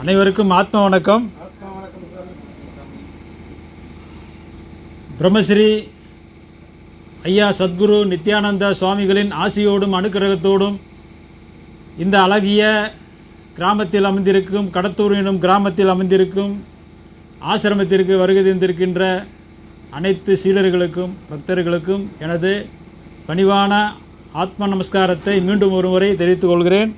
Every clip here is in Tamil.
அனைவருக்கும் ஆத்ம வணக்கம். பிரம்மஸ்ரீ ஐயா சத்குரு நித்யானந்த சுவாமிகளின் ஆசியோடும் அனுக்கிரகத்தோடும் இந்த அழகிய கிராமத்தில் அமைந்திருக்கும் கடத்தூர் எனும் கிராமத்தில் அமைந்திருக்கும் ஆசிரமத்திற்கு வருகை தந்திருக்கின்ற அனைத்து சீடர்களுக்கும் பக்தர்களுக்கும் எனது பணிவான ஆத்ம நமஸ்காரத்தை மீண்டும் ஒருமுறை தெரிவித்துக் கொள்கிறேன்.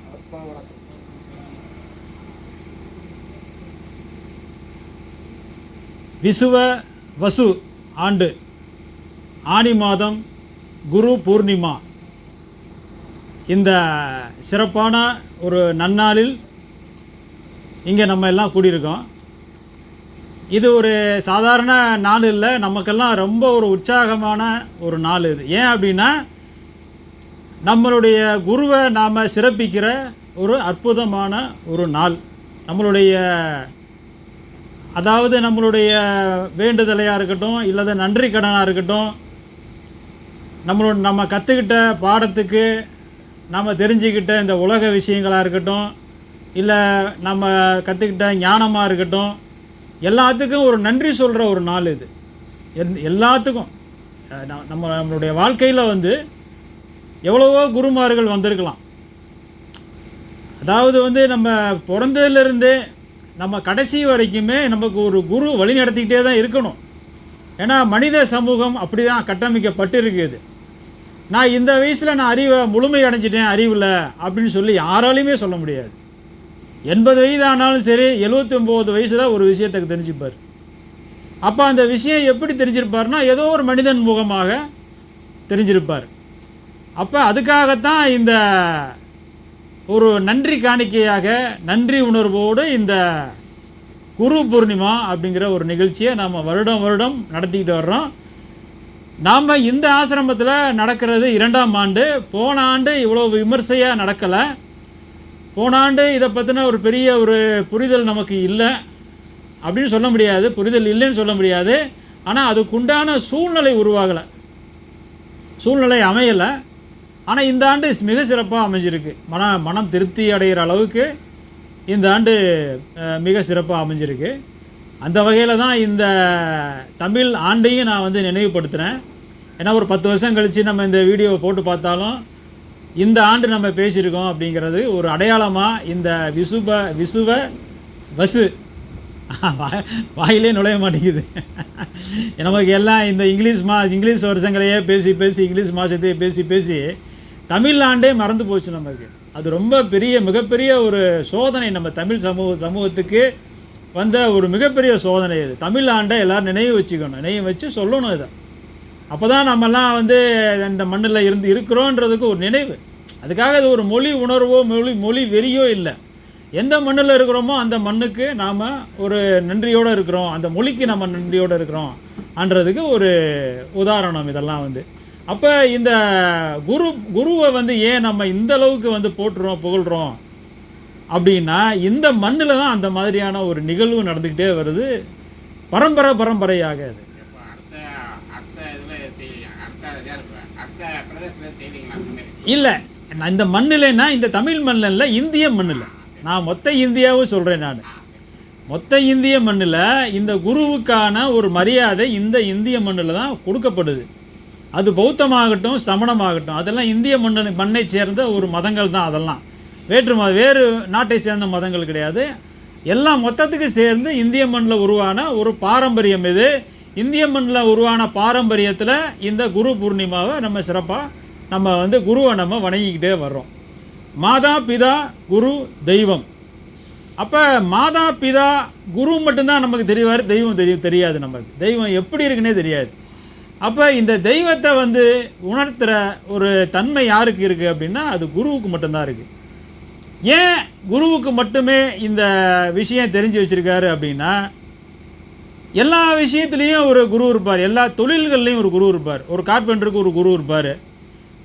விசுவ வசு ஆண்டு. ஆனி மாதம் குரு பூர்ணிமா. இந்த சிறப்பான ஒரு நன்னாளில் இங்கே நம்ம எல்லாம் கூடியிருக்கோம். இது ஒரு சாதாரண நாள் இல்லை நமக்கெல்லாம் ரொம்ப ஒரு உற்சாகமான ஒரு நாள் இது. ஏன் அப்படின்னா நம்மளுடைய குருவை நாம் சிறப்பிக்கிற ஒரு அற்புதமான ஒரு நாள். நம்மளுடைய அதாவது நம்மளுடைய வேண்டுதலையாக இருக்கட்டும் இல்லாத நன்றி கடனாக இருக்கட்டும் நம்மளோட நம்ம கற்றுக்கிட்ட பாடத்துக்கு நம்ம தெரிஞ்சுக்கிட்ட இந்த உலக விஷயங்களாக இருக்கட்டும் இல்லை நம்ம கற்றுக்கிட்ட ஞானமாக இருக்கட்டும் எல்லாத்துக்கும் ஒரு நன்றி சொல்கிற ஒரு நாள் இது. எல்லாத்துக்கும். நம்ம நம்மளுடைய வாழ்க்கையில் வந்து எவ்வளவோ குருமார்கள் வந்திருக்கலாம். அதாவது வந்து நம்ம பிறந்ததுலேருந்தே நம்ம கடைசி வரைக்குமே நமக்கு ஒரு குரு வழி நடத்திக்கிட்டே தான் இருக்கணும். ஏன்னா மனித சமூகம் அப்படி தான் கட்டமைக்கப்பட்டு இருக்குது நான் இந்த வயசில் நான் அறிவை முழுமை அடைஞ்சிட்டேன் அறிவில் அப்படின்னு சொல்லி யாராலையுமே சொல்ல முடியாது. எண்பது வயது ஆனாலும் சரி எழுபத்தொம்போது ஒம்பது வயசில் ஒரு விஷயத்தை தெரிஞ்சுப்பார். அப்போ அந்த விஷயம் எப்படி தெரிஞ்சிருப்பார்னா ஏதோ ஒரு மனிதன் முகமாக தெரிஞ்சிருப்பார். அப்போ அதுக்காகத்தான் இந்த ஒரு நன்றி காணிக்கையாக நன்றி உணர்வோடு இந்த குரு பூர்ணிமா அப்படிங்கிற ஒரு நிகழ்ச்சியை நாம் வருடம் வருடம் நடத்திக்கிட்டு வர்றோம். நாம் இந்த ஆசிரமத்தில் நடக்கிறது இரண்டாம் ஆண்டு. போன ஆண்டு இவ்வளோ விமர்சையாக நடக்கலை. போன ஆண்டு இதை பற்றின ஒரு பெரிய ஒரு புரிதல் நமக்கு இல்லை. அப்படின்னு சொல்ல முடியாது. புரிதல் இல்லைன்னு சொல்ல முடியாது. ஆனால் அதுக்குண்டான சூழ்நிலை உருவாகலை. சூழ்நிலை அமையலை. ஆனால் இந்த ஆண்டு மிக சிறப்பாக அமைஞ்சிருக்கு. மன மனம் திருப்தி அடைகிற அளவுக்கு இந்த ஆண்டு மிக சிறப்பாக அமைஞ்சிருக்கு. அந்த வகையில் தான் இந்த தமிழ் ஆண்டையும் நான் வந்து நினைவுபடுத்துகிறேன் ஏன்னா ஒரு பத்து வருஷம் கழித்து நம்ம இந்த வீடியோவை போட்டு பார்த்தாலும் இந்த ஆண்டு நம்ம பேசியிருக்கோம் அப்படிங்கிறது ஒரு அடையாளமாக இந்த விசுப விசுவ வசு. வாயிலே நுழைய மாட்டேங்குது. நமக்கு எல்லாம் இந்த இங்கிலீஷ் மா இங்கிலீஷ் வருஷங்களையே பேசி பேசி இங்கிலீஷ் மாதத்தையே பேசி பேசி தமிழ் ஆண்டே மறந்து போச்சு நமக்கு. அது ரொம்ப பெரிய மிகப்பெரிய ஒரு சோதனை நம்ம தமிழ் சமூக சமூகத்துக்கு வந்த ஒரு மிகப்பெரிய சோதனை இது. தமிழ் ஆண்டை நினைவு வச்சுக்கணும். நினைவு வச்சு சொல்லணும் இதை. அப்போ தான் நம்மெல்லாம் வந்து இந்த மண்ணில் இருந்து இருக்கிறோன்றதுக்கு ஒரு நினைவு. அதுக்காக இது ஒரு மொழி உணர்வோ மொழி மொழி வெறியோ இல்லை. எந்த மண்ணில் இருக்கிறோமோ அந்த மண்ணுக்கு நாம் ஒரு நன்றியோடு இருக்கிறோம். அந்த மொழிக்கு நம்ம நன்றியோடு இருக்கிறோம். அன்றதுக்கு ஒரு உதாரணம் இதெல்லாம் வந்து. அப்போ இந்த குரு குருவை வந்து ஏன் நம்ம இந்த அளவுக்கு வந்து போட்டுறோம் புகழ்கிறோம் அப்படின்னா இந்த மண்ணில் தான் அந்த மாதிரியான ஒரு நிகழ்வு நடந்துக்கிட்டே வருது. பரம்பரை பரம்பரையாக அது இல்லை நான் இந்த மண்ணில்னா இந்த தமிழ் மண்ணில் இல்லை இந்திய மண்ணில். நான் மொத்த இந்தியாவும் சொல்கிறேன் நான். மொத்த இந்திய மண்ணில் இந்த குருவுக்கான ஒரு மரியாதை இந்த இந்திய மண்ணில் தான் கொடுக்கப்படுது. அது பௌத்தமாகட்டும் சமணமாகட்டும் அதெல்லாம் இந்திய மண்ணு மண்ணை சேர்ந்த ஒரு மதங்கள் தான் அதெல்லாம். வேற்று மத வேறு நாட்டை சேர்ந்த மதங்கள் கிடையாது. எல்லாம் மொத்தத்துக்கு சேர்ந்து இந்திய மண்ணில் உருவான ஒரு பாரம்பரியம் இது. இந்திய மண்ணில் உருவான பாரம்பரியத்தில் இந்த குரு பூர்ணிமாவை நம்ம சிறப்பாக நம்ம வந்து குருவை நம்ம வணங்கிக்கிட்டே வர்றோம். மாதா பிதா குரு தெய்வம். அப்போ மாதா பிதா குரு மட்டும்தான் நமக்கு தெரிவார் தெய்வம் தெரியும் தெரியாது நமக்கு. தெய்வம் எப்படி இருக்குன்னே தெரியாது. அப்போ இந்த தெய்வத்தை வந்து உணர்த்துகிற ஒரு தன்மை யாருக்கு இருக்குது அப்படின்னா அது குருவுக்கு மட்டும்தான் இருக்குது ஏன் குருவுக்கு மட்டுமே இந்த விஷயம் தெரிஞ்சு வச்சுருக்காரு அப்படின்னா எல்லா விஷயத்துலேயும் ஒரு குரு இருப்பார். எல்லா தொழில்கள்லேயும் ஒரு குரு இருப்பார். ஒரு கார்பெண்டருக்கு ஒரு குரு இருப்பார்.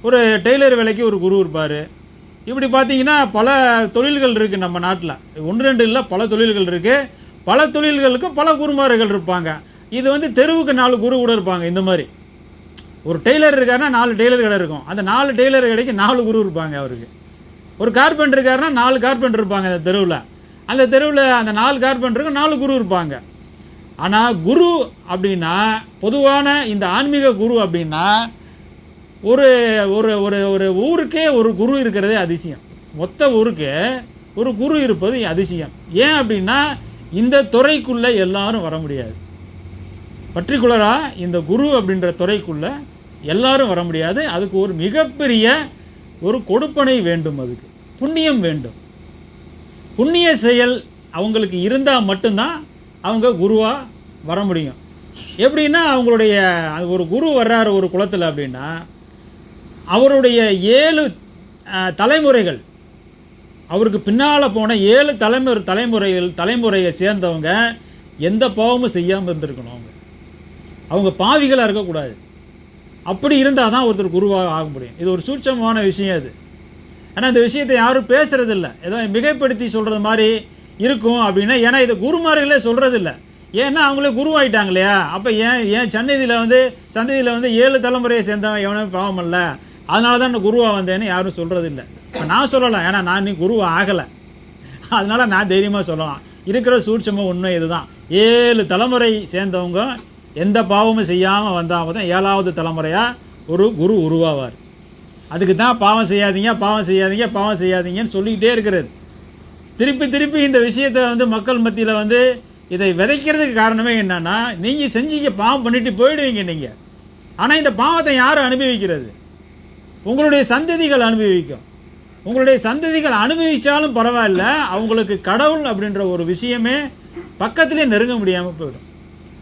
ஒரு டெய்லர் வேலைக்கு ஒரு குரு இருப்பார். இப்படி பார்த்தீங்கன்னா பல தொழில்கள் இருக்குது நம்ம நாட்டில். ஒன்று ரெண்டு இல்லை பல தொழில்கள் இருக்குது பல தொழில்களுக்கு பல குருமார்கள் இருப்பாங்க. இது வந்து தெருவுக்கு நாலு குரு கூட இருப்பாங்க இந்த மாதிரி. ஒரு டெய்லர் இருக்காருன்னா நாலு டெய்லர் கடை இருக்கும். அந்த நாலு டெய்லர் கடைக்கு நாலு குரு இருப்பாங்க அவருக்கு. ஒரு கார்பெண்டர் இருக்காருன்னா நாலு கார்பெண்டர் இருப்பாங்க அந்த தெருவில். அந்த தெருவில் அந்த நாலு கார்பெண்டருக்கு நாலு குரு இருப்பாங்க. ஆனால் குரு அப்படின்னா பொதுவான இந்த ஆன்மீக குரு அப்படின்னா ஒரு ஒரு ஒரு ஒரு ஊருக்கே ஒரு குரு இருக்கிறதே அதிசயம். மொத்த ஊருக்கு ஒரு குரு இருப்பது அதிசயம். ஏன் அப்படின்னா இந்த துறைக்குள்ளே எல்லாரும் வர முடியாது. பர்டிகுலராக இந்த குரு அப்படின்ற துறைக்குள்ளே எல்லாரும் வர முடியாது. அதுக்கு ஒரு மிகப்பெரிய ஒரு கொடுப்பனை வேண்டும் அதுக்கு. புண்ணியம் வேண்டும். புண்ணிய செயல் அவங்களுக்கு இருந்தால் மட்டும்தான் அவங்க குருவாக வர முடியும். எப்படின்னா அவங்களுடைய அது ஒரு குரு வர்றாரு ஒரு குலத்தில் அப்படின்னா அவருடைய ஏழு தலைமுறைகள் அவருக்கு பின்னால் போன ஏழு தலைமுறை தலைமுறைகள் தலைமுறையை சேர்ந்தவங்க எந்த பாவமும் செய்யாமல் இருந்திருக்கணும் அவங்க பாவிகளாக இருக்கக்கூடாது. அப்படி இருந்தால் தான் ஒருத்தர் குருவாக ஆக முடியும். இது ஒரு சூட்சமான விஷயம் அது. ஆனால் இந்த விஷயத்தை யாரும் பேசுகிறதில்ல ஏதோ மிகைப்படுத்தி சொல்கிறது மாதிரி இருக்கும் அப்படின்னா ஏன்னா இது குருமார்களே சொல்கிறதில்ல ஏன்னா அவங்களே குருவாயிட்டாங்க இல்லையா அப்போ ஏன் ஏன் சன்னதியில் வந்து சந்ததியில் வந்து ஏழு தலைமுறையை சேர்ந்தவன் எவனும் பாவம் இல்லை. அதனால தான் நான் குருவாக வந்தேன்னு யாரும் சொல்கிறதில்ல இப்போ நான் சொல்லலாம். ஏன்னா நான் நீ குருவாக ஆகலை. அதனால் நான் தைரியமாக சொல்லலாம். இருக்கிற சூட்சம உண்மை இதுதான். ஏழு தலைமுறை சேர்ந்தவங்க எந்த பாவமும் செய்யாமல் வந்தால் தான் ஏழாவது தலைமுறையாக ஒரு குரு உருவாவார். அதுக்கு தான் பாவம் செய்யாதீங்க பாவம் செய்யாதீங்க பாவம் செய்யாதீங்கன்னு சொல்லிக்கிட்டே இருக்கிறது. திருப்பி திருப்பி இந்த விஷயத்தை வந்து மக்கள் மத்தியில் வந்து இதை விதைக்கிறதுக்கு காரணமே என்னன்னா நீங்கள் செஞ்சீங்க பாவம் பண்ணிட்டு போயிடுவீங்க நீங்கள் ஆனால் இந்த பாவத்தை யார் அனுபவிக்கிறது? உங்களுடைய சந்ததிகள் அனுபவிக்கும். உங்களுடைய சந்ததிகள் அனுபவித்தாலும் பரவாயில்ல அவங்களுக்கு கடவுள் அப்படின்ற ஒரு விஷயமே பக்கத்திலே நெருங்க முடியாமல் போயிடும்.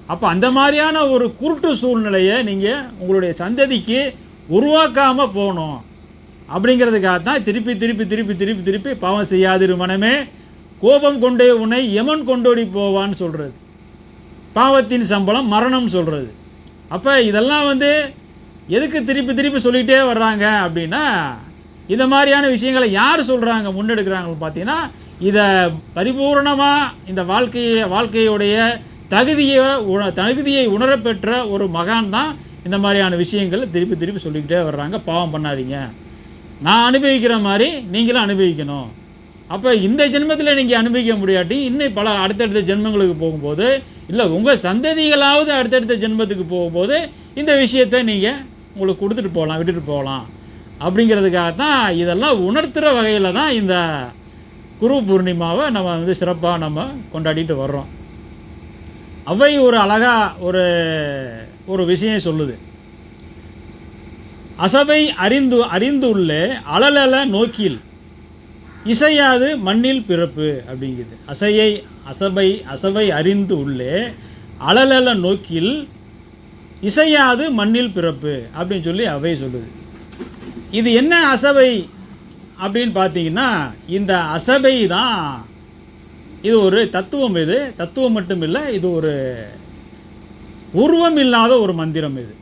அப்போ அந்த மாதிரியான ஒரு குருட்டு சூழ்நிலையை நீங்கள் உங்களுடைய சந்ததிக்கு உருவாக்காமல் போகணும். அப்படிங்கிறதுக்காக தான் திருப்பி திருப்பி திருப்பி திருப்பி திருப்பி பாவம் செய்யாதிரு மனமே கோபம் கொண்டே உன்னை யமன் கொண்டோடி போவான்னு சொல்கிறது பாவத்தின் சம்பளம் மரணம் சொல்கிறது அப்போ இதெல்லாம் வந்து எதுக்கு திருப்பி திருப்பி சொல்லிகிட்டே வர்றாங்க அப்படின்னா இந்த மாதிரியான விஷயங்களை யார் சொல்கிறாங்க முன்னெடுக்கிறாங்கன்னு பார்த்தீங்கன்னா இதை பரிபூர்ணமாக இந்த வாழ்க்கையை வாழ்க்கையுடைய தகுதியை உண தகுதியை உணரப்பெற்ற ஒரு மகான் தான் இந்த மாதிரியான விஷயங்களை திருப்பி திருப்பி சொல்லிக்கிட்டே வர்றாங்க. பாவம் பண்ணாதீங்க. நான் அனுபவிக்கிற மாதிரி நீங்களும் அனுபவிக்கணும். அப்போ இந்த ஜென்மத்தில் நீங்கள் அனுபவிக்க முடியாட்டி இன்னும் பல அடுத்தடுத்த ஜென்மங்களுக்கு போகும்போது இல்லை உங்கள் சந்ததிகளாவது அடுத்தடுத்த ஜென்மத்துக்கு போகும்போது இந்த விஷயத்தை நீங்கள் உங்களுக்கு கொடுத்துட்டு போகலாம் விட்டுட்டு போகலாம். அப்படிங்கிறதுக்காக தான் இதெல்லாம் உணர்த்துகிற வகையில் தான் இந்த குரு பூர்ணிமாவை நம்ம வந்து சிறப்பாக நம்ம கொண்டாடிட்டு வர்றோம். அவை ஒரு அழகாக ஒரு ஒரு விஷயம் சொல்லுது. அசபை அறிந்து அறிந்துள்ளே அலலல நோக்கில் இசையாது மண்ணில் பிறப்பு அப்படிங்குது. அசையை அசபை அசவை அறிந்து உள்ளே அழலல நோக்கில் இசையாது மண்ணில் பிறப்பு அப்படின்னு சொல்லி அவை சொல்லுது. இது என்ன அசவை அப்படின்னு பார்த்தீங்கன்னா இந்த அசபை தான் இது ஒரு தத்துவம் இது. தத்துவம் மட்டும் இல்லை இது ஒரு உருவம் இல்லாத ஒரு மந்திரம் இது.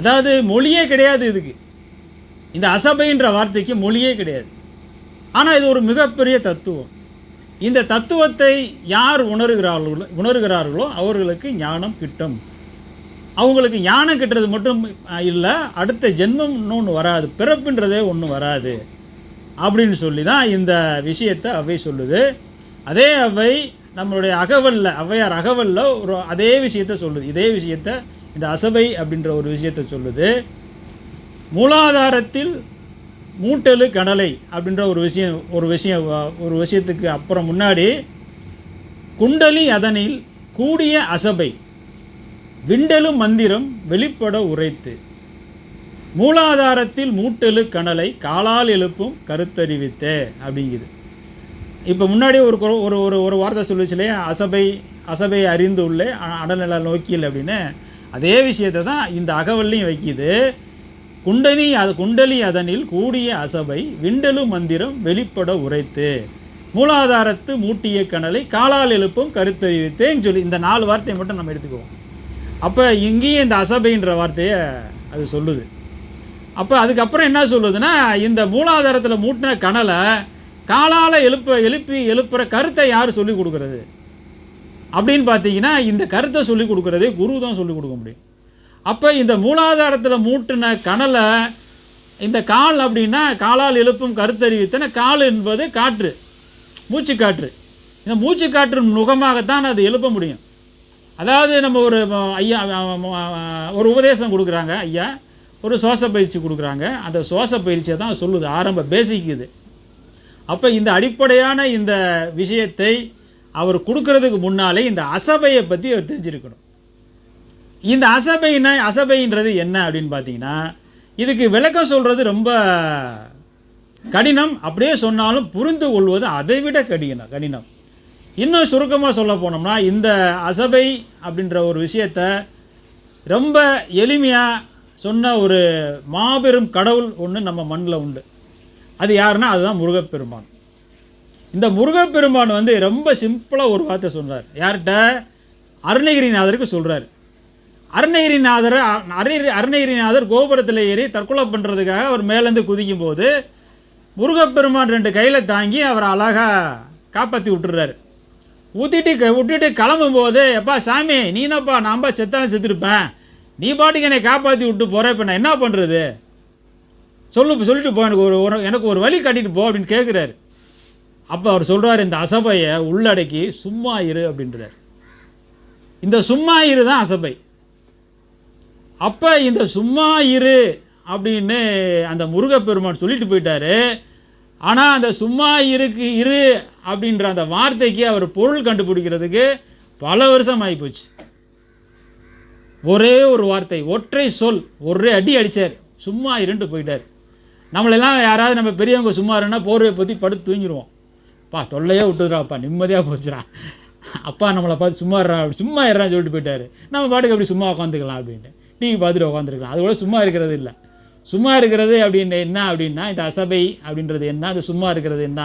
அதாவது மொழியே கிடையாது இதுக்கு. இந்த அசபைன்ற வார்த்தைக்கு மொழியே கிடையாது. ஆனால் இது ஒரு மிகப்பெரிய தத்துவம். இந்த தத்துவத்தை யார் உணர்கிறார்களோ உணர்கிறார்களோ அவர்களுக்கு ஞானம் கிட்டும். அவங்களுக்கு ஞானம் கிட்டுறது மட்டும் இல்லை அடுத்த ஜென்மம் இன்னொன்று வராது பிறப்புன்றதே ஒன்றும் வராது. அப்படின்னு சொல்லி தான் இந்த விஷயத்தை அவை சொல்லுது. அதே அவை நம்மளுடைய அகவல்ல ஔவையார் அகவல்ல ஒரு அதே விஷயத்தை சொல்லுது. இதே விஷயத்தை இந்த அசபை அப்படின்ற ஒரு விஷயத்தை சொல்லுது. மூலாதாரத்தில் மூட்டலு கடலை அப்படின்ற ஒரு விஷயம் ஒரு விஷயம் ஒரு விஷயத்துக்கு அப்புறம் முன்னாடி குண்டலி அதனில் கூடிய அசபை விண்டலு மந்திரம் வெளிப்பட உரைத்து மூலாதாரத்தில் மூட்டலு கணலை காலால் எழுப்பும் கருத்தறிவித்தே அப்படிங்குது. இப்போ முன்னாடி ஒரு ஒரு ஒரு ஒரு வார்த்தை சொல்லுச்சு இல்லையா? அசபை அசபை அறிந்து உள்ளே அ- அடல்நிலை நோக்கியில் அப்படின்னு. அதே விஷயத்தை தான் இந்த அகவல்லையும் வைக்கிது. குண்டலி அது குண்டலி அதனில் கூடிய அசபை விண்டலு மந்திரம் வெளிப்பட உரைத்து. மூலாதாரத்து மூட்டிய கணலை காலால் எழுப்பும் கருத்தறிவித்தேன்னு சொல்லி இந்த நாலு வார்த்தையை மட்டும் நம்ம எடுத்துக்குவோம். அப்போ இங்கேயும் இந்த அசபைன்ற வார்த்தையை அது சொல்லுது. அப்போ அதுக்கப்புறம் என்ன சொல்லுதுன்னா இந்த மூலாதாரத்தில் மூட்டின கணலை காலால் எழுப்ப எழுப்பி எழுப்புற கருத்தை யார் சொல்லிக் கொடுக்கறது? அப்படின்னு பார்த்தீங்கன்னா இந்த கருத்தை சொல்லிக் கொடுக்கறதே குரு தான் சொல்லிக் கொடுக்க முடியும். அப்போ இந்த மூலாதாரத்தில் மூட்டின கணலை இந்த கால் அப்படின்னா காலால் எழுப்பும் கருத்தறிவித்தன கால் என்பது காற்று மூச்சு காற்று இந்த மூச்சு காற்றின் முகமாகத்தான் அது எழுப்ப முடியும். அதாவது நம்ம ஒரு ஐயா ஒரு உபதேசம் கொடுக்குறாங்க ஐயா. ஒரு சுவாச பயிற்சி கொடுக்குறாங்க. அந்த சுவாச பயிற்சியை தான் சொல்லுது ஆரம்ப பேசிக் இது. அப்போ இந்த அடிப்படையான இந்த விஷயத்தை அவர் கொடுக்கறதுக்கு முன்னாலே இந்த அசபையை பற்றி அவர் தெரிஞ்சிருக்கணும். இந்த அசபைனா அசபைன்றது என்ன அப்படின்னு பார்த்தீங்கன்னா இதுக்கு விளக்கம் சொல்கிறது ரொம்ப கடினம். அப்படியே சொன்னாலும் புரிந்து கொள்வது அதை விட கடினம் கடினம். இன்னும் சுருக்கமாக சொல்ல போனோம்னா இந்த அசபை அப்படின்ற ஒரு விஷயத்த ரொம்ப எளிமையாக சொன்ன ஒரு மாபெரும் கடவுள் ஒன்று நம்ம மண்ணில் உண்டு. அது யாருன்னா அதுதான் முருகப்பெருமான். இந்த முருகப்பெருமான் வந்து ரொம்ப சிம்பிளாக ஒரு வார்த்தை சொல்கிறார் யார்கிட்ட? அருணகிரிநாதருக்கு சொல்கிறார் அருணகிரிநாதர் அருணகிரி அருணகிரிநாதர் கோபுரத்தில் ஏறி தற்கொலை பண்ணுறதுக்காக அவர் மேலேருந்து குதிக்கும் போது முருகப்பெருமான் ரெண்டு கையில் தாங்கி அவரை அழகாக காப்பாற்றி விட்டுறாரு. ஊற்றிட்டு க விட்டுட்டு கிளம்பும்போது எப்பா சாமி நீனப்பா நான்பா செத்தாலும் செத்துருப்பேன். நீ பாட்டுக்கு என்னை காப்பாற்றி விட்டு போகிற இப்போ நான் என்ன பண்ணுறது சொல்லு சொல்லிட்டு போ எனக்கு ஒரு ஒரு- எனக்கு ஒரு வழி காட்டிட்டு போ அப்படின்னு கேட்குறாரு அப்போ அவர் சொல்கிறார் இந்த அசபையை உள்ளடக்கி சும்மா இரு அப்படின்றார். இந்த சும்மா இரு தான் அசபை. அப்போ இந்த சும்மா இரு அப்படின்னு அந்த முருகப்பெருமான் சொல்லிட்டு போயிட்டாரு. ஆனால் அந்த சும்மா இருக்கு இரு அப்படின்ற அந்த வார்த்தைக்கு அவர் பொருள் கண்டுபிடிக்கிறதுக்கு பல வருஷம் ஆகிப்போச்சு ஒரே ஒரு வார்த்தை ஒற்றை சொல் ஒரே அடி அடிச்சார். சும்மா இருண்டு போயிட்டார். நம்மளெல்லாம் யாராவது நம்ம பெரியவங்க சும்மா இருன்னா போர்வை பற்றி படுத்து தூங்கிடுவோம். பா தொல்லையே விட்டுதுறாப்பா நிம்மதியாக போச்சுடா. அப்பா நம்மளை பார்த்து சும்மா இருறா அப்படி சும்மா இருறான்னு சொல்லிட்டு போயிட்டாரு. நம்ம பாட்டுக்கு அப்படி சும்மா உட்காந்துக்கலாம் அப்படின்ட்டு. டிவி பார்த்துட்டு உட்காந்துருக்கலாம் அது கூட சும்மா இருக்கிறது இல்லை. சும்மா இருக்கிறது அப்படின்னு என்ன அப்படின்னா இந்த அசபை அப்படின்றது என்ன அது சும்மா இருக்கிறது என்ன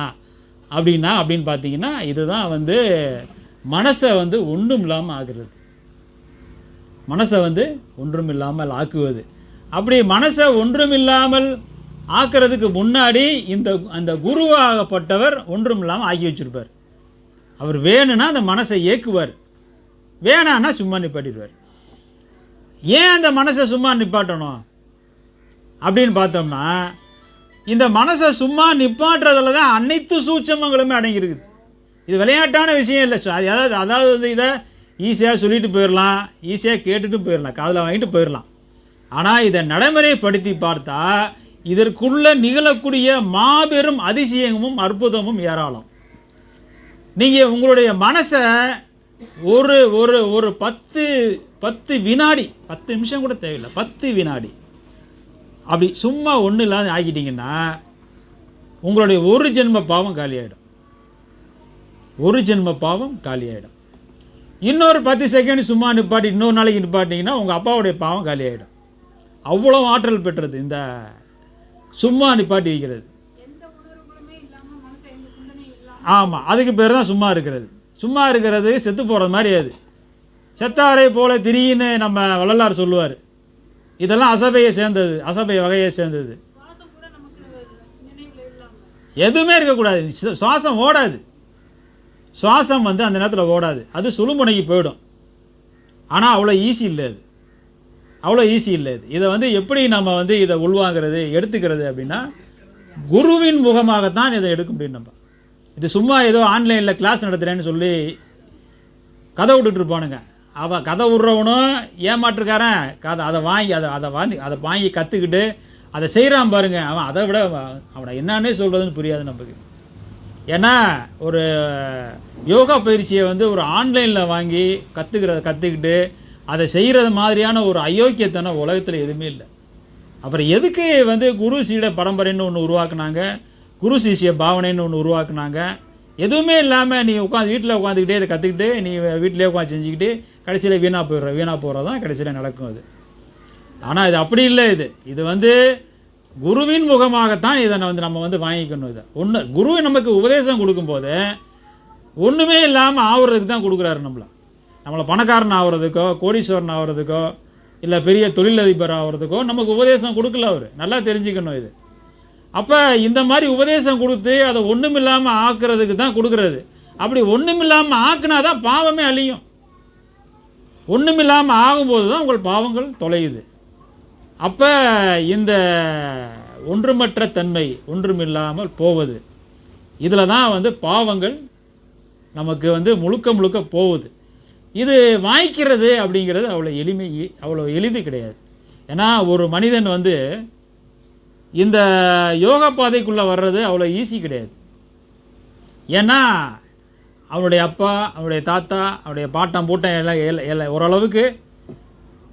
அப்படின்னா அப்படின்னு பார்த்தீங்கன்னா இதுதான் வந்து மனசை வந்து ஒன்றும் இல்லாமல் ஆகுறது மனசை வந்து ஒன்றும் இல்லாமல் ஆக்குவது. அப்படி மனசை ஒன்றும் இல்லாமல் ஆக்கிறதுக்கு முன்னாடி இந்த அந்த குருவாகப்பட்டவர் ஒன்றும் இல்லாமல் ஆக்கி வச்சிருப்பார். அவர் வேணும்னா அந்த மனசை இயக்குவார் வேணான்னா சும்மா நிப்பாட்டிடுவார். ஏன் அந்த மனசை சும்மா நிப்பாட்டணும்? அப்படின்னு பார்த்தோம்னா இந்த மனசை சும்மா நிப்பாட்டுறதுல தான் அனைத்து சூட்சமங்களுமே அடங்கியிருக்குது. இது விளையாட்டான விஷயம் இல்லை. அதாவது அதாவது வந்து இதை ஈஸியாக சொல்லிட்டு போயிடலாம் ஈஸியாக கேட்டுட்டு போயிடலாம் காதில் வாங்கிட்டு போயிடலாம். ஆனால் இதை நடைமுறைப்படுத்தி பார்த்தா இதற்குள்ள நிகழக்கூடிய மாபெரும் அதிசயமும் அற்புதமும் ஏராளம். நீங்கள் உங்களுடைய மனசை ஒரு ஒரு ஒரு பத்து பத்து வினாடி பத்து நிமிஷம் கூட தேவையில்லை பத்து வினாடி அப்படி சும்மா ஒன்றும் இல்லாத ஆக்கிட்டீங்கன்னா உங்களுடைய ஒரு ஜென்ம பாவம் காலியாயிடும். ஒரு ஜென்ம பாவம் காலியாயிடும். இன்னொரு பத்து செகண்ட் சும்மா நிப்பாட்டி இன்னொரு நாளைக்கு நிப்பாட்டிங்கன்னா உங்கள் அப்பாவுடைய பாவம் காலியாயிடும். அவ்வளோ ஆற்றல் பெற்றது இந்த சும்மா நிப்பாட்டி வைக்கிறது. ஆமாம் அதுக்கு பேர் தான் சும்மா இருக்கிறது. சும்மா இருக்கிறது செத்து போகிறது மாதிரி அது. செத்தாரை போல திரியின்னு நம்ம வள்ளலார் சொல்லுவார். இதெல்லாம் அசபையை சேர்ந்தது அசபை வகையை சேர்ந்தது. எதுவுமே இருக்கக்கூடாது. சுவாசம் ஓடாது. சுவாசம் வந்து அந்த நேரத்தில் ஓடாது. அது சுழுமுனைக்கு போயிடும். ஆனால் அவ்வளோ ஈஸி இல்லை அது. அவ்வளோ ஈஸி இல்லை. இது இதை வந்து எப்படி நம்ம வந்து இதை உள்வாங்கிறது எடுத்துக்கிறது அப்படின்னா குருவின் முகமாகத்தான் இதை எடுக்க முடியும் நம்ம. இது சும்மா ஏதோ ஆன்லைனில் கிளாஸ் நடத்துகிறேன்னு சொல்லி கதை விட்டுட்டு இருப்பானுங்க. அவன் கதை விட்றவனும் ஏமாற்றுக்காரன். கதை அதை வாங்கி அதை அதை வாங்கி அதை வாங்கி கற்றுக்கிட்டு அதை செய்கிறான் பாருங்க. அவன் அதை விட அவனை என்னன்னே சொல்கிறதுன்னு புரியாது நமக்கு. ஏன்னா ஒரு யோகா பயிற்சியை வந்து ஒரு ஆன்லைனில் வாங்கி கற்றுக்கிறத கற்றுக்கிட்டு அதை செய்கிறது மாதிரியான ஒரு அயோக்கியத்தனம் உலகத்தில் எதுவுமே இல்லை. அப்புறம் எதுக்கு வந்து குரு சீட பரம்பரைன்னு ஒன்று உருவாக்குனாங்க? குரு சிஷிய பாவனைன்னு ஒன்று உருவாக்குனாங்க. எதுவுமே இல்லாமல் நீ உட்காந்து வீட்டில் உட்காந்துக்கிட்டே இதை கற்றுக்கிட்டு நீ வீட்டிலே உட்காந்து செஞ்சுக்கிட்டு கடைசியில் வீணாக போயிடுற வீணாக போகிறது தான் கடைசியில் நடக்கும் அது. ஆனால் இது அப்படி இல்லை இது. இது வந்து குருவின் முகமாகத்தான் இதை நான் வந்து நம்ம வந்து வாங்கிக்கணும் இதை. ஒன்று குரு நமக்கு உபதேசம் கொடுக்கும்போது ஒன்றுமே இல்லாமல் ஆவுறதுக்கு தான் கொடுக்குறாரு நம்மளை. நம்மளை பணக்காரன் ஆகிறதுக்கோ கோடீஸ்வரன் ஆகிறதுக்கோ இல்லை பெரிய தொழிலதிபர் ஆகுறதுக்கோ நமக்கு உபதேசம் கொடுக்கல அவர். நல்லா தெரிஞ்சுக்கணும் இது. அப்போ இந்த மாதிரி உபதேசம் கொடுத்து அதை ஒன்றுமில்லாமல் ஆக்குறதுக்கு தான் கொடுக்குறது. அப்படி ஒன்றுமில்லாமல் ஆக்குனா தான் பாவமே அழியும். ஒன்றுமில்லாமல் ஆகும்போது தான் உங்கள் பாவங்கள் தொலையுது. அப்போ இந்த ஒன்றுமற்ற தன்மை ஒன்றுமில்லாமல் போவது. இதில் தான் வந்து பாவங்கள் நமக்கு வந்து முழுக்க முழுக்க போகுது. இது வாய்க்கிறது அப்படிங்கிறது அவ்வளோ எளிமை அவ்வளோ எளிது கிடையாது. ஏன்னா ஒரு மனிதன் வந்து இந்த யோகா பாதைக்குள்ளே வர்றது அவ்வளோ ஈஸி கிடையாது. ஏன்னா அவனுடைய அப்பா அவனுடைய தாத்தா அவனுடைய பாட்டம் பூட்டம் எல்லாம் எல்லாம் எல்லாம் ஓரளவுக்கு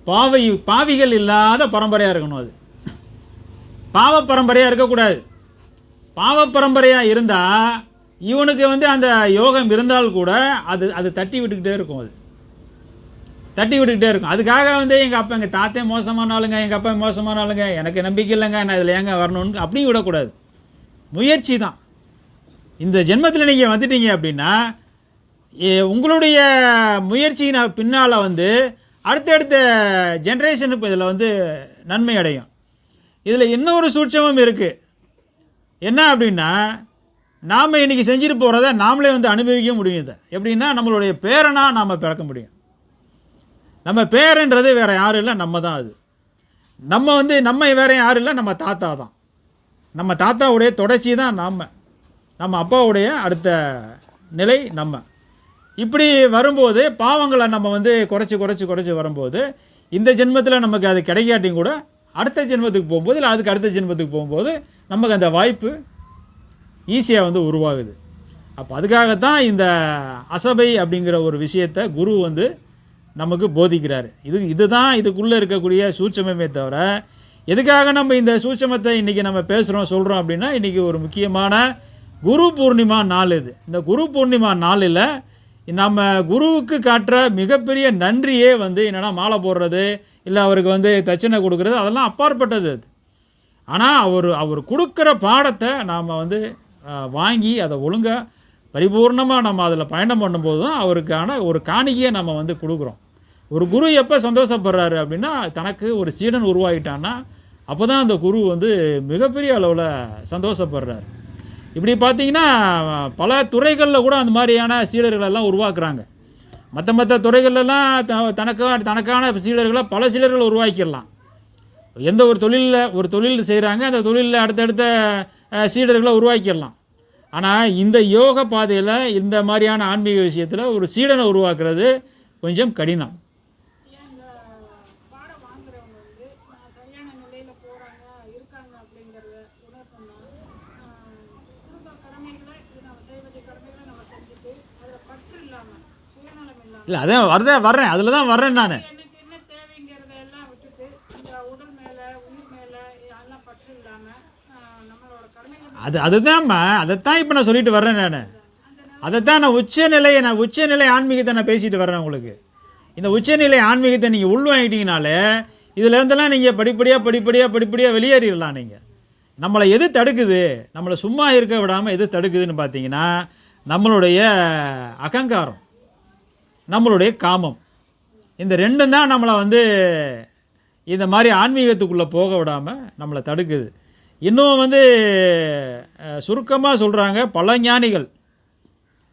பாவை பாவிகள் இல்லாத பரம்பரையாக இருக்கணும் அது. பாவ பரம்பரையாக இருக்கக்கூடாது. பாவ பரம்பரையாக இருந்தால் இவனுக்கு வந்து அந்த யோகம் இருந்தால் கூட அது அது தட்டி விட்டுக்கிட்டே இருக்கும் அது. தட்டி விட்டுக்கிட்டே இருக்கும். அதுக்காக வந்து எங்கள் அப்பா எங்கள் தாத்தே மோசமான ஆளுங்க எங்கள் அப்பா மோசமான ஆளுங்க எனக்கு நம்பிக்கை இல்லைங்க நான் இதில் ஏங்க வரணும்னு அப்படியும் விடக்கூடாது. முயற்சி தான். இந்த ஜென்மத்தில் நீங்கள் வந்துட்டீங்க அப்படின்னா உங்களுடைய முயற்சியின் பின்னால் வந்து அடுத்தடுத்த ஜென்ரேஷனுக்கு இதில் வந்து நன்மை அடையும். இதில் இன்னொரு சூட்சமும் இருக்குது என்ன அப்படின்னா நாம் இன்றைக்கி செஞ்சுட்டு போகிறத நாமளே வந்து அனுபவிக்க முடியும் இதை. எப்படின்னா நம்மளுடைய பேரனாக நாம் பிறக்க முடியும். நம்ம பேரன்றது வேறு யாரும் இல்லை நம்ம தான் அது. நம்ம வந்து நம்ம வேறு யாரும் இல்லை நம்ம தாத்தா தான். நம்ம தாத்தாவுடைய தொடர்ச்சி தான் நாம். நம்ம அப்பாவுடைய அடுத்த நிலை நம்ம. இப்படி வரும்போது பாவங்களை நம்ம வந்து குறைச்சி குறைச்சி குறைச்சி வரும்போது இந்த ஜென்மத்தில் நமக்கு அது கிடைக்காட்டியும் கூட அடுத்த ஜென்மத்துக்கு போகும்போது இல்லை அதுக்கு அடுத்த ஜென்மத்துக்கு போகும்போது நமக்கு அந்த வாய்ப்பு ஈஸியாக வந்து உருவாகுது. அப்போ அதுக்காகத்தான் இந்த அசபை அப்படிங்கிற ஒரு விஷயத்தை குரு வந்து நமக்கு போதிக்கிறார். இது இதுதான் இதுக்குள்ளே இருக்கக்கூடிய சூட்சமமே தவிர எதுக்காக நம்ம இந்த சூட்சமத்தை இன்றைக்கி நம்ம பேசுகிறோம் சொல்கிறோம் அப்படின்னா இன்றைக்கி ஒரு முக்கியமான குரு பூர்ணிமா நாள் இது. இந்த குரு பூர்ணிமா நாளில் நம்ம குருவுக்கு காட்டுற மிகப்பெரிய நன்றியே வந்து என்னென்னா மாலை போடுறது இல்லை அவருக்கு வந்து தட்சணை கொடுக்குறது அதெல்லாம் அப்பாற்பட்டது அது. ஆனால் அவர் அவர் கொடுக்குற பாடத்தை நாம் வந்து வாங்கி அதை ஒழுங்காக பரிபூர்ணமாக நம்ம அதில் பயணம் பண்ணும்போது தான் அவருக்கான ஒரு காணிக்கையை நம்ம வந்து கொடுக்குறோம். ஒரு குரு எப்போ சந்தோஷப்படுறாரு அப்படின்னா தனக்கு ஒரு சீடன் உருவாகிட்டான்னா அப்போ தான் அந்த குரு வந்து மிகப்பெரிய அளவில் சந்தோஷப்படுறாரு. இப்படி பார்த்தீங்கன்னா பல துறைகளில் கூட அந்த மாதிரியான சீடர்களெல்லாம் உருவாக்குறாங்க. மற்ற மற்ற துறைகளெல்லாம் த தனக்கான தனக்கான சீடர்களை பல சீடர்கள் உருவாக்கிடலாம். எந்த ஒரு தொழிலில் ஒரு தொழில் செய்கிறாங்க அந்த தொழிலில் அடுத்தடுத்த சீடர்களை உருவாக்கிடலாம். ஆனால் இந்த யோக பாதையில் இந்த மாதிரியான ஆன்மீக விஷயத்தில் ஒரு சீடனை உருவாக்குறது கொஞ்சம் கடினம் ஏன் இந்த பாடம் வாங்குறவங்க வந்து நான் சரியான நிலையில போறாங்க இருக்காங்க அப்படிங்கறத உணரணும்னா ஆஹ், குடும்ப கடமைகளை இது நம்ம செய்ய வேண்டிய கடமைகளை நம்ம செஞ்சுட்டு அதுல பற்று இல்லாம சுயநலம் இல்லாம இல்லை அதான் வரதே வர்றேன். அதில் தான் வர்றேன் நான். அது அதுதான்மா. அதைத்தான் இப்போ நான் சொல்லிட்டு வர்றேன் நான். அதைத்தான் நான் உச்சநிலையை நான் உச்சநிலை ஆன்மீகத்தை நான் பேசிட்டு வர்றேன் உங்களுக்கு. இந்த உச்சநிலை ஆன்மீகத்தை நீங்கள் உள்வாங்கிட்டீங்கனாலே இதுல இருந்தெல்லாம் நீங்கள் படிப்படியாக படிப்படியாக படிப்படியாக வெளியேறிடலாம் நீங்கள் நம்மளை எது தடுக்குது? நம்மளை சும்மா இருக்க விடாமல் எது தடுக்குதுன்னு பார்த்தீங்கன்னா நம்மளுடைய அகங்காரம். நம்மளுடைய காமம். இந்த ரெண்டும் தான் நம்மளை வந்து இந்த மாதிரி ஆன்மீகத்துக்குள்ளே போக விடாமல் நம்மளை தடுக்குது. இன்னும் வந்து சுருக்கமாக சொல்கிறாங்க பல ஞானிகள்.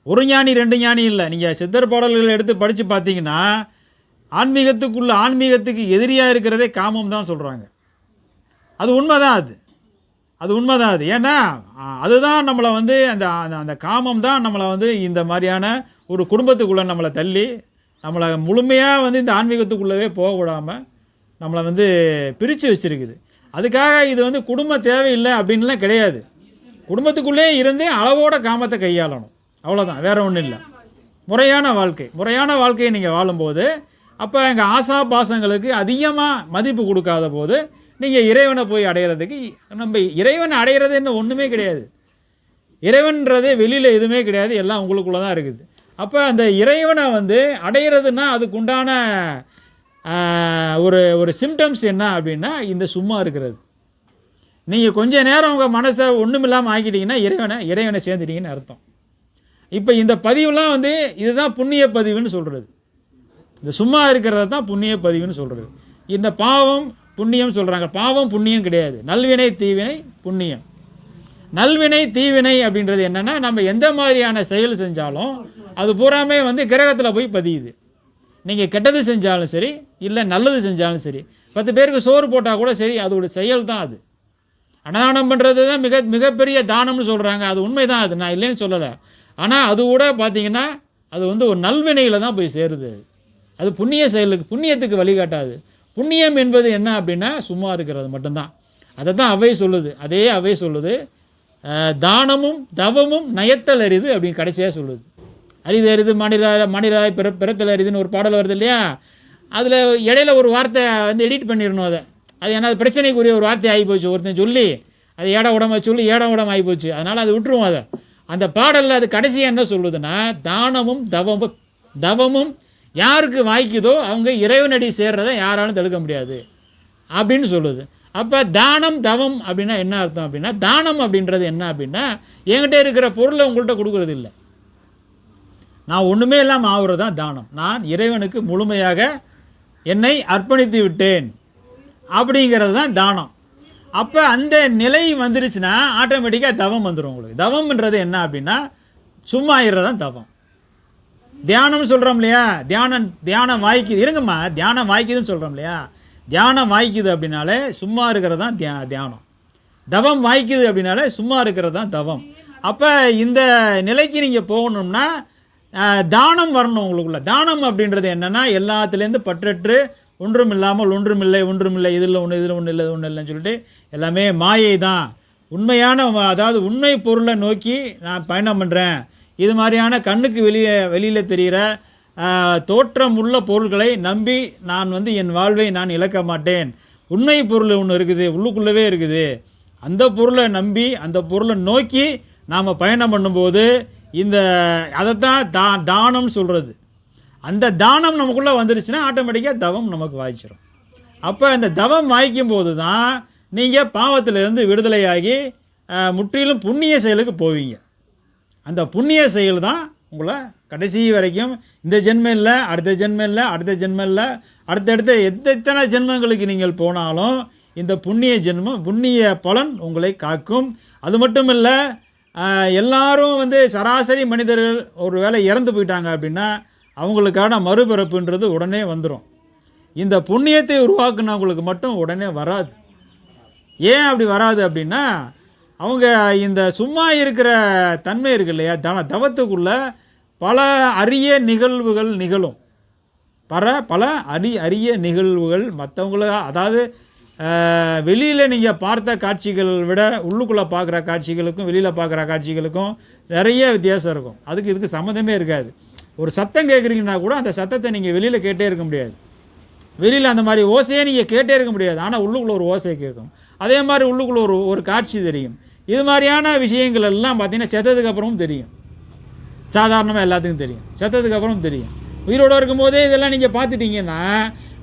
ஒரு ஞானி ரெண்டு ஞானி இல்லை. நீங்கள் சித்தர் பாடல்கள் எடுத்து படித்து பார்த்தீங்கன்னா ஆன்மீகத்துக்குள்ள ஆன்மீகத்துக்கு எதிரியாக இருக்கிறதே காமம் தான் சொல்கிறாங்க அது உண்மைதான் அது. அது உண்மைதான் அது. ஏன்னா அதுதான் நம்மளை வந்து அந்த அந்த- அந்த காமம் தான் நம்மளை வந்து இந்த மாதிரியான ஒரு குடும்பத்துக்குள்ளே நம்மளை தள்ளி நம்மளை முழுமையாக வந்து இந்த ஆன்மீகத்துக்குள்ளவே போக விடாமல் நம்மளை வந்து பிரித்து வச்சிருக்குது. அதுக்காக இது வந்து குடும்ப தேவையில்லை அப்படின்லாம் கிடையாது. குடும்பத்துக்குள்ளே இருந்து அளவோட காமத்தை கையாளணும். அவ்வளோதான் வேறு ஒன்றும் இல்லை. முறையான வாழ்க்கை. முறையான வாழ்க்கையை நீங்கள் வாழும்போது அப்போ எங்கள் ஆசா பாசங்களுக்கு அதிகமாக மதிப்பு கொடுக்காத போது நீங்கள் இறைவனை போய் அடையிறதுக்கு நம்ம இறைவனை அடையிறது என்ன ஒன்றுமே கிடையாது. இறைவன்றது வெளியில் எதுவுமே கிடையாது. எல்லாம் உங்களுக்குள்ளே தான் இருக்குது. அப்போ அந்த இறைவனை வந்து அடையிறதுன்னா அதுக்குண்டான ஒரு ஒரு சிம்டம்ஸ் என்ன அப்படின்னா இந்த சும்மா இருக்கிறது. நீங்கள் கொஞ்ச நேரம் உங்கள் மனசை ஒன்றுமில்லாமல் ஆக்கிட்டீங்கன்னா இறைவனை இறைவனை சேர்ந்துட்டீங்கன்னு அர்த்தம். இப்போ இந்த பதிவுலாம் வந்து இதுதான் புண்ணிய பதிவுன்னு சொல்கிறது இந்த சும்மா இருக்கிறத தான் புண்ணிய பதிவுன்னு சொல்கிறது இந்த பாவம் புண்ணியம் சொல்கிறாங்க பாவம் புண்ணியம் கிடையாது. நல்வினை தீவினை புண்ணியம். நல்வினை தீவினை அப்படின்றது என்னென்னா நம்ம எந்த மாதிரியான செயல் செஞ்சாலும் அது பூராமே வந்து கிரகத்தில் போய் பதியுது. நீங்கள் கெட்டது செஞ்சாலும் சரி இல்லை நல்லது செஞ்சாலும் சரி பத்து பேருக்கு சோறு போட்டால் கூட சரி அதோட செயல் தான் அது. அன்னதானம் பண்ணுறது தான் மிக மிகப்பெரிய தானம்னு சொல்கிறாங்க அது உண்மை தான் அது நான் இல்லைன்னு சொல்லலை. ஆனால் அது கூட பார்த்தீங்கன்னா அது வந்து ஒரு நல்வினையில் தான் போய் சேருது. அது புண்ணிய செயலுக்கு புண்ணியத்துக்கு வழிகாட்டாது. புண்ணியம் என்பது என்ன அப்படின்னா சும்மா இருக்கிறது மட்டும்தான். அதை தான் அவை சொல்லுது. அதே அவை சொல்லுது. தானமும் தவமும் நயத்தல் அரிது அப்படின்னு கடைசியாக சொல்லுது. அரிது அரிது மனிதராய் மனிதராய் பிற பிறத்தல் அரிதுன்னு ஒரு பாடல் வருது இல்லையா? அதில் இடையில ஒரு வார்த்தை வந்து எடிட் பண்ணிடணும் அதை. அது ஏன்னா அது பிரச்சனைக்குரிய ஒரு வார்த்தை ஆகி போச்சு. ஒருத்தன் சொல்லி அது ஏட உடம்ப சொல்லி ஏட உடம்பு ஆகி போச்சு. அதனால் அது விட்டுருவோம் அதை. அந்த பாடலில் அது கடைசியாக என்ன சொல்லுதுன்னா தானமும் தவமும் தவமும் யாருக்கு வாய்க்குதோ அவங்க இறைவனடி சேர்றதை யாராலும் தடுக்க முடியாது. அப்படின்னு சொல்லுது. அப்போ தானம் தவம் அப்படின்னா என்ன அர்த்தம் அப்படின்னா தானம் அப்படின்றது என்ன அப்படின்னா என்கிட்ட இருக்கிற பொருளை உங்கள்கிட்ட கொடுக்கறது இல்லை. நான் ஒன்றுமே இல்லாமல் ஆகுறது தான் தானம். நான் இறைவனுக்கு முழுமையாக என்னை அர்ப்பணித்து விட்டேன். அப்படிங்கிறது தான் தானம். அப்போ அந்த நிலை வந்துருச்சுன்னா ஆட்டோமேட்டிக்காக தவம் வந்துடும் உங்களுக்கு. தவம்ன்றது என்ன அப்படின்னா சும்மா ஆயிடுறது தான் தவம். தியானம் சொல்கிறோம் இல்லையா? தியானம் தியானம் வாய்க்குது. இருங்கம்மா தியானம் வாய்க்குதுன்னு சொல்கிறோம் இல்லையா? தியானம் வாய்க்குது அப்படின்னாலே சும்மா இருக்கிறது தான் தியா தியானம். தவம் வாய்க்குது அப்படின்னாலே சும்மா இருக்கிறது தான் தவம். அப்போ இந்த நிலைக்கு நீங்கள் போகணும்னா தானம் வரணும் உங்களுக்குள்ள. தானம் அப்படின்றது என்னென்னா எல்லாத்துலேருந்து பற்றற்று ஒன்றும் இல்லாமல் ஒன்றுமில்லை ஒன்றுமில்லை இதில் ஒன்று இதில் ஒன்று இல்லை ஒன்று இல்லைன்னு சொல்லிட்டு எல்லாமே மாயை தான். உண்மையான அதாவது உண்மை பொருளை நோக்கி நான் பயணம் பண்ணுறேன் இது மாதிரியான கண்ணுக்கு வெளியே வெளியில் தெரிகிற தோற்றம் உள்ள பொருள்களை நம்பி நான் வந்து என் வாழ்வை நான் இழக்க மாட்டேன். உண்மை பொருள் ஒன்று இருக்குது உள்ளுக்குள்ளவே இருக்குது. அந்த பொருளை நம்பி அந்த பொருளை நோக்கி நாம் பயணம் பண்ணும்போது இந்த அதைத்தான் தா தானம்னு சொல்கிறது அந்த தானம் நமக்குள்ளே வந்துருச்சுன்னா ஆட்டோமேட்டிக்காக தவம் நமக்கு வாய்ச்சிடும் அப்போ இந்த தவம் வாய்க்கும் போது தான் நீங்கள் பாவத்திலிருந்து விடுதலையாகி முற்றிலும் புண்ணிய செயலுக்கு போவீங்க. அந்த புண்ணிய செயல் தான் உங்களை கடைசி வரைக்கும் இந்த ஜென்மம் இல்லை அடுத்த ஜென்மம் இல்லை அடுத்த ஜென்மம் இல்லை அடுத்தடுத்த எத்தனை ஜென்மங்களுக்கு நீங்கள் போனாலும் இந்த புண்ணிய ஜென்மம் புண்ணிய பலன் உங்களை காக்கும். அது மட்டும் இல்லை எல்லாரும் வந்து சராசரி மனிதர்கள் ஒரு வேளை இறந்து போயிட்டாங்க அப்படின்னா அவங்களுக்கான மறுபிறப்புன்றது உடனே வந்துடும் இந்த புண்ணியத்தை உருவாக்குனவங்களுக்கு மட்டும் உடனே வராது. ஏன் அப்படி வராது அப்படின்னா அவங்க இந்த சும்மா இருக்கிற தன்மை இருக்கு இல்லையா? தன தவத்துக்குள்ளே பல அரிய நிகழ்வுகள் நிகழும். பல பல அரி அரிய நிகழ்வுகள் மற்றவங்கள அதாவது வெளியில் நீங்கள் பார்த்த காட்சிகள் விட உள்ளுக்குள்ளே பார்க்குற காட்சிகளுக்கும் வெளியில் பார்க்குற காட்சிகளுக்கும் நிறைய வித்தியாசம் இருக்கும். அதுக்கு இதுக்கு சம்மந்தமே இருக்காது. ஒரு சத்தம் கேட்குறீங்கன்னா கூட அந்த சத்தத்தை நீங்கள் வெளியில் கேட்டே இருக்க முடியாது. வெளியில் அந்த மாதிரி ஓசையே நீங்கள் கேட்டே இருக்க முடியாது. ஆனால் உள்ளுக்குள்ளே ஒரு ஓசையை கேட்கும். அதே மாதிரி உள்ளுக்குள்ளே ஒரு ஒரு காட்சி தெரியும். இது மாதிரியான விஷயங்கள் எல்லாம் பார்த்திங்கன்னா செத்ததுக்கு அப்புறமும் தெரியும். சாதாரணமாக எல்லாத்துக்கும் தெரியும். செத்ததுக்கப்புறம் தெரியும். உயிரோடு இருக்கும்போதே இதெல்லாம் நீங்கள் பார்த்துட்டிங்கன்னா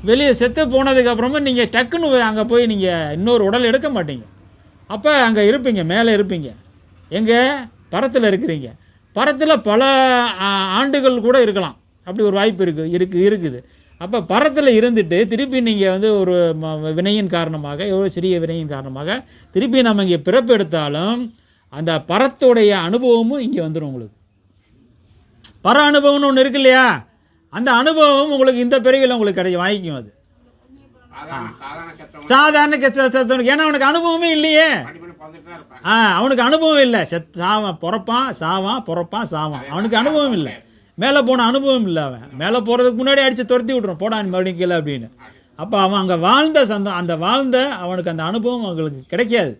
வெளியே செத்து போனதுக்கப்புறமும் நீங்கள் டக்குன்னு அங்கே போய் நீங்கள் இன்னொரு உடல் எடுக்க மாட்டீங்க. அப்போ அங்கே இருப்பீங்க மேலே இருப்பீங்க. எங்கே? பரத்தில் இருக்கிறீங்க. பரத்தில் பல ஆ, ஆண்டுகள் கூட இருக்கலாம். அப்படி ஒரு வாய்ப்பு இருக்குது இருக்கு இருக்குது. அப்போ பரத்தில் இருந்துட்டு திருப்பி நீங்கள் வந்து ஒரு வினையின் காரணமாக எவ்வளோ சிறிய வினையின் காரணமாக திருப்பி நம்ம இங்கே பிறப்பு எடுத்தாலும் அந்த பரத்துடைய அனுபவமும் இங்கே வந்துடும் உங்களுக்கு. பர அனுபவம்னு ஒன்று இருக்கு இல்லையா? அந்த அனுபவம் உங்களுக்கு இந்த பிறவியில் உங்களுக்கு கிடைக்கும் வாங்கிக்கும் அது. சாதாரண ஏன்னா அவனுக்கு அனுபவமே இல்லையே. ஆ அவனுக்கு அனுபவம் இல்லை. செத் சாவான் பிறப்பான் சாவான் பிறப்பான் சாவான். அவனுக்கு அனுபவம் இல்லை. மேலே போன அனுபவம் இல்லை அவன். மேலே போகிறதுக்கு முன்னாடி அடித்து துரத்தி விட்றான் போடா மறுபடியும் கீழே அப்படின்னு. அப்போ அவன் அங்கே வாழ்ந்த சந்தம் அந்த வாழ்ந்த அவனுக்கு அந்த அனுபவம் அவங்களுக்கு கிடைக்காது.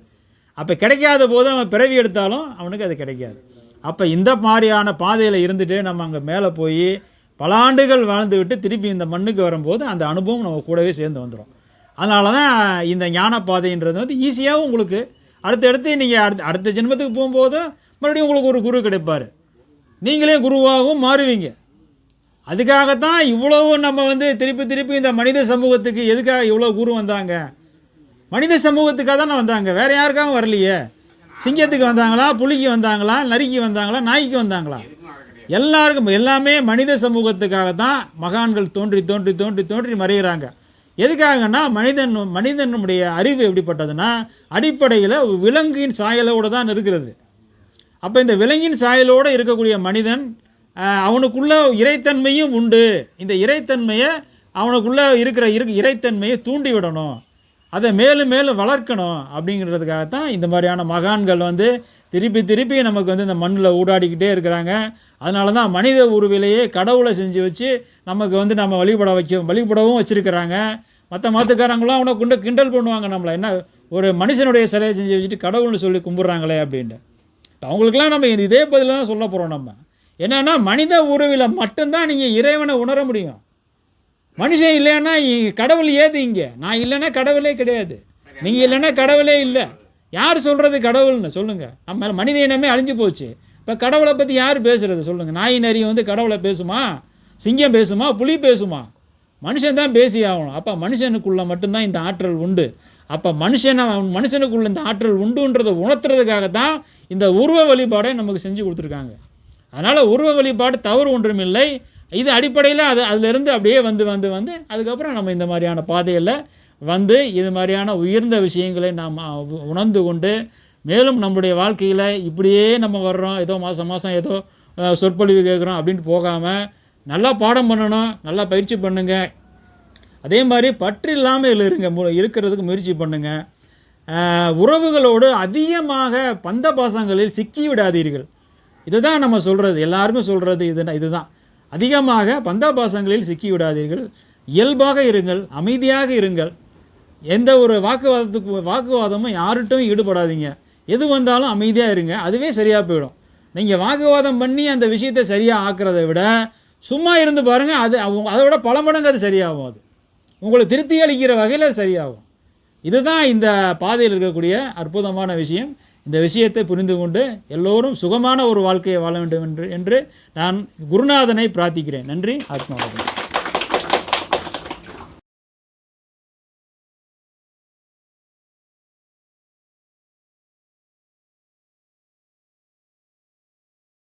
அப்போ கிடைக்காத போது அவன் பிறவி எடுத்தாலும் அவனுக்கு அது கிடைக்காது. அப்போ இந்த மாதிரியான பாதையில் இருந்துட்டு நம்ம அங்கே மேலே போய் பல ஆண்டுகள் வாழ்ந்துவிட்டு திருப்பி இந்த மண்ணுக்கு வரும்போது அந்த அனுபவம் நம்ம கூடவே சேர்ந்து வந்துடும் அதனால தான் இந்த ஞான பாதைன்றது வந்து ஈஸியாகவும் உங்களுக்கு அடுத்தடுத்து நீங்கள் அடுத்த அடுத்த ஜென்மத்துக்கு போகும்போது மறுபடியும் உங்களுக்கு ஒரு குரு கிடைப்பார். நீங்களே குருவாகவும் மாறுவீங்க. அதுக்காகத்தான் இவ்வளவு நம்ம வந்து திருப்பி திருப்பி இந்த மனித சமூகத்துக்கு எதுக்காக இவ்வளோ குரு வந்தாங்க? மனித சமூகத்துக்காக தானே வந்தாங்க. வேறு யாருக்காகவும் வரலையே. சிங்கத்துக்கு வந்தாங்களா புலிக்கு வந்தாங்களா நரிக்கு வந்தாங்களா நாய்க்கு வந்தாங்களா? எல்லாருக்கும் எல்லாமே மனித சமூகத்துக்காக தான் மகான்கள் தோன்றி தோன்றி தோன்றி தோன்றி மறைகிறாங்க எதுக்காகன்னா மனிதன் மனிதனுடைய அறிவு எப்படிப்பட்டதுன்னா அடிப்படையில் விலங்கின் சாயலோடு தான் இருக்கிறது. அப்போ இந்த விலங்கின் சாயலோடு இருக்கக்கூடிய மனிதன் அவனுக்குள்ள இறைத்தன்மையும் உண்டு. இந்த இறைத்தன்மையை அவனுக்குள்ளே இருக்கிற இரு இறைத்தன்மையை தூண்டி விடணும் அதை மேலும் மேலும் வளர்க்கணும் அப்படிங்கிறதுக்காக தான் இந்த மாதிரியான மகான்கள் வந்து திருப்பி திருப்பி நமக்கு வந்து இந்த மண்ணில் ஊடாடிக்கிட்டே இருக்கிறாங்க. அதனால தான் மனித உருவிலேயே கடவுளை செஞ்சு வச்சு நமக்கு வந்து நம்ம வழிபட வைக்க வழிபடவும் வச்சுருக்கிறாங்க. மற்ற மதத்துக்காரங்களாம் அவனை கொண்டு கிண்டல் பண்ணுவாங்க நம்மளை. என்ன ஒரு மனுஷனுடைய சிலையை செஞ்சு வச்சுட்டு கடவுள்னு சொல்லி கும்பிட்றாங்களே அப்படின்ட்டு. இப்ப அவங்களுக்கெல்லாம் நம்ம இதே பதில் தான் சொல்ல போகிறோம் நம்ம. என்னென்னா மனித உருவில் மட்டும்தான் நீங்கள் இறைவனை உணர முடியும். மனுஷன் இல்லைன்னா கடவுள் ஏது இங்கே? நான் இல்லைன்னா கடவுளே கிடையாது. நீங்கள் இல்லைன்னா கடவுளே இல்லை. யார் சொல்கிறது கடவுள்னு? சொல்லுங்கள் நம்ம மனித இனமே அழிஞ்சு போச்சு. இப்போ கடவுளை பற்றி யார் பேசுகிறது சொல்லுங்கள் நாய் நரி வந்து கடவுளை பேசுமா? சிங்கம் பேசுமா? புலி பேசுமா? மனுஷன் தான் பேசி ஆகணும். அப்போ மனுஷனுக்குள்ளே மட்டும்தான் இந்த ஆற்றல் உண்டு. அப்போ மனுஷனை மனுஷனுக்குள்ள இந்த ஆற்றல் உண்டுன்றதை உணர்த்துறதுக்காக தான் இந்த உருவ வழிபாடை நமக்கு செஞ்சு கொடுத்துருக்காங்க. அதனால் உருவ வழிபாடு தவறு ஒன்றும் இல்லை இது அடிப்படையில் அது அதிலிருந்து அப்படியே வந்து வந்து வந்து அதுக்கப்புறம் நம்ம இந்த மாதிரியான பாதையில் வந்து இது மாதிரியான உயர்ந்த விஷயங்களை நாம் உணர்ந்து கொண்டு மேலும் நம்முடைய வாழ்க்கையில் இப்படியே நம்ம வர்றோம் ஏதோ மாதம் மாதம் ஏதோ சொற்பொழிவு கேட்குறோம் அப்படின்ட்டு போகாமல் நல்லா பாடம் பண்ணணும் நல்லா பயிற்சி பண்ணுங்க. அதே மாதிரி பற்று இல்லாமல் இருங்க மு- இருக்கிறதுக்கு முயற்சி பண்ணுங்க. உறவுகளோடு அதிகமாக பந்த பாசங்களில் சிக்கி விடாதீர்கள். இதுதான் நம்ம சொல்கிறது எல்லாருக்கும் சொல்கிறது இது இதுதான். அதிகமாக பந்தாபாசங்களில் பாசங்களில் சிக்கி விடாதீர்கள் இயல்பாக இருங்கள் அமைதியாக இருங்கள். எந்த ஒரு வாக்குவாதத்துக்கு வாக்குவாதமும் யார்கிட்டும் ஈடுபடாதீங்க. எது வந்தாலும் அமைதியாக இருங்க அதுவே சரியாக போயிடும். நீங்கள் வாக்குவாதம் பண்ணி அந்த விஷயத்தை சரியாக ஆக்கிறத விட சும்மா இருந்து பாருங்கள் அது அவங்க அதை விட பல மடங்கு அது சரியாகும் அது. உங்களை திருப்தி அளிக்கிற வகையில் அது சரியாகும். இதுதான் இந்த பாதையில் இருக்கக்கூடிய அற்புதமான விஷயம். இந்த விஷயத்தை புரிந்து கொண்டு எல்லோரும் சுகமான ஒரு வாழ்க்கையை வாழ வேண்டும் என்று என்று நான் குருநாதனை பிரார்த்திக்கிறேன். நன்றி. ஆத்மாவதம்